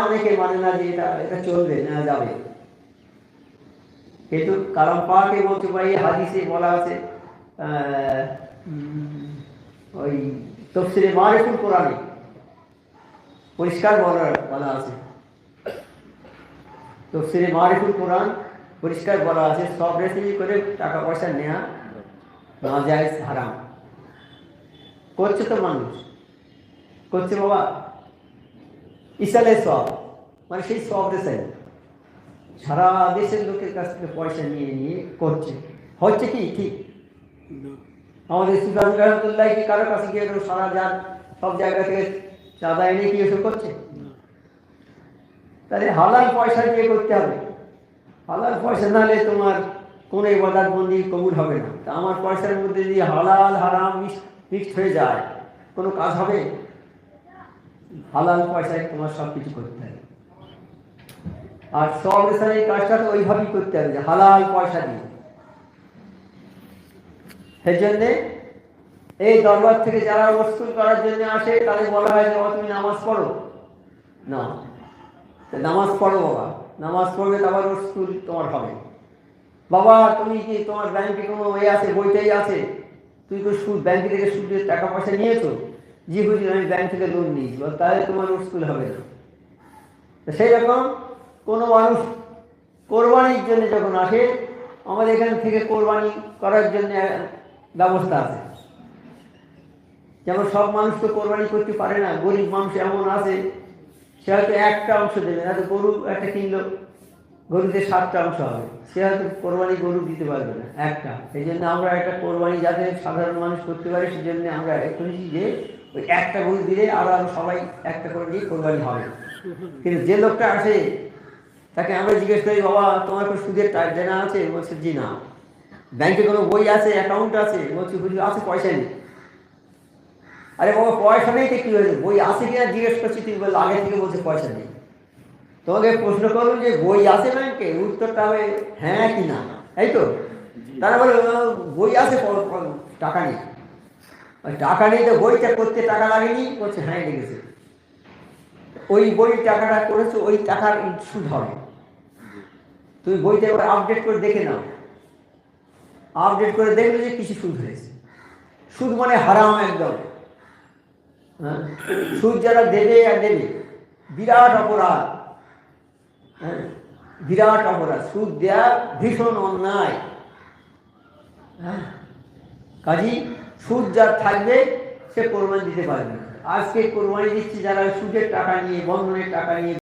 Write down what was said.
অনেকে মানে না যে এটা এটা চলবে না যাবে কিন্তু কালাম পাকে বলতে পারি হাদিসে বলা আছে আহ, উম, ওই তফসিরে মারিফুল কোরআনে পরিষ্কার বলা বলা আছে তফসিরে মারিফুল কোরআন পরিষ্কার বলা আছে সব রেসিপি করে টাকা পয়সা নেওয়া না যায় হারাম করছে তো মানুষ করছে বাবা ইসালে সব মানে সেই সব রেসাই সারা দেশের লোকের কাছ থেকে পয়সা নিয়ে নিয়ে করছে। হচ্ছে কি? ঠিক আমাদের সুদান রহমতুল্লাহ কি কারোর কাছে গিয়ে সারা যান সব জায়গা থেকে চাঁদা এনে কি এসব করছে? তাহলে হালাল পয়সা দিয়ে করতে হবে। হালাল পয়সা নাহলে তোমার কোনো ইবাদত বন্দি কবুল হবে না। তা আমার পয়সার মধ্যে যদি হালাল হারাম মিক্সড হয়ে যায় কোনো কাজ হবে? হালাল পয়সায় তোমার সব কিছু করতে হবে আর সব রেশনের কাজটা তো ওইভাবেই করতে হবে যে হালাল পয়সা দিয়ে। সেই জন্যে এই দরবার থেকে যারা ওসুল করার জন্য আসে, তাদের বলা হয় যে তুমি নামাজ পড়ো? না। নামাজ পড়ো বাবা। নামাজ পড়বে তারপর ওসুল তোমার হবে। বাবা, তুমি কি তোমার ব্যাংকে কোনো এ আছে, বইটাই আছে? তুই তো সুদ ব্যাংক থেকে সুদের টাকা পয়সা নিয়েছো? জি বুঝি আমি ব্যাংক থেকে লোন নিয়েছি। বল, তাহলে তোমার স্কুল হবে না। সেই রকম কোনো মানুষ কোরবানির জন্য যখন আসে আমাদের এখান থেকে কোরবানি করার জন্য ব্যবস্থা আছে। যেমন সব মানুষ তো কোরবানি করতে পারে না গরিব মানুষ এমন আছে সে হয়তো একটা অংশ দেবে তো গরু একটা কিনলো গরুতে সাতটা অংশ হবে সে হয়তো কোরবানি গরু দিতে পারবে না একটা। সেই জন্য আমরা একটা কোরবানি যাতে সাধারণ মানুষ করতে পারে সেই জন্য আমরা শুনেছি যে ওই একটা গরু দিলে আরও সবাই একটা করে দিয়ে কোরবানি হবে। কিন্তু যে লোকটা আসে, তাকে আমরা জিজ্ঞেস করি, বাবা, তোমার কোনো সুদের দেনা আছে? বলছে, জি, না। ব্যাংকে কোনো বই আছে, অ্যাকাউন্ট আছে? বলছি বুঝলি আছে, পয়সা নেই। আরে বাবা, পয়সা নেই তো কি হয়েছে? বই আছে কিনা? জিজ্ঞেস করছি তুমি বলল, আগে থেকে বলছে পয়সা নেই। তোমাকে প্রশ্ন করুন যে বই আছে ব্যাংকে? উত্তরটা হবে হ্যাঁ কি না এই তো? তারা বলে বই আছে টাকা নেই। টাকা নেই তো বইটা করতে টাকা লাগেনি, বলছে হ্যাঁ লেগেছে ওই বই টাকাটা করেছ, ওই টাকার সুদ হবে। তুমি বইটা এবার আপডেট করে দেখে নাও। আপডেট করে দেখলে যে কিছু সুদ হয়েছে। সুদ মানে হারাম একদম। হ্যাঁ? সুদ যারা দেবে আর দেবে বিরাট অপরাধ। হ্যাঁ? বিরাট অপরাধ। সুদ দেওয়া ভীষণ অন্যায়। হ্যাঁ? কাজী সুদ যার থাকবে, সে কোরবানি দিতে পারবে। আজকে কোরবানি দিচ্ছে যারা সুদের টাকা নিয়ে, বন্ধনের টাকা নিয়ে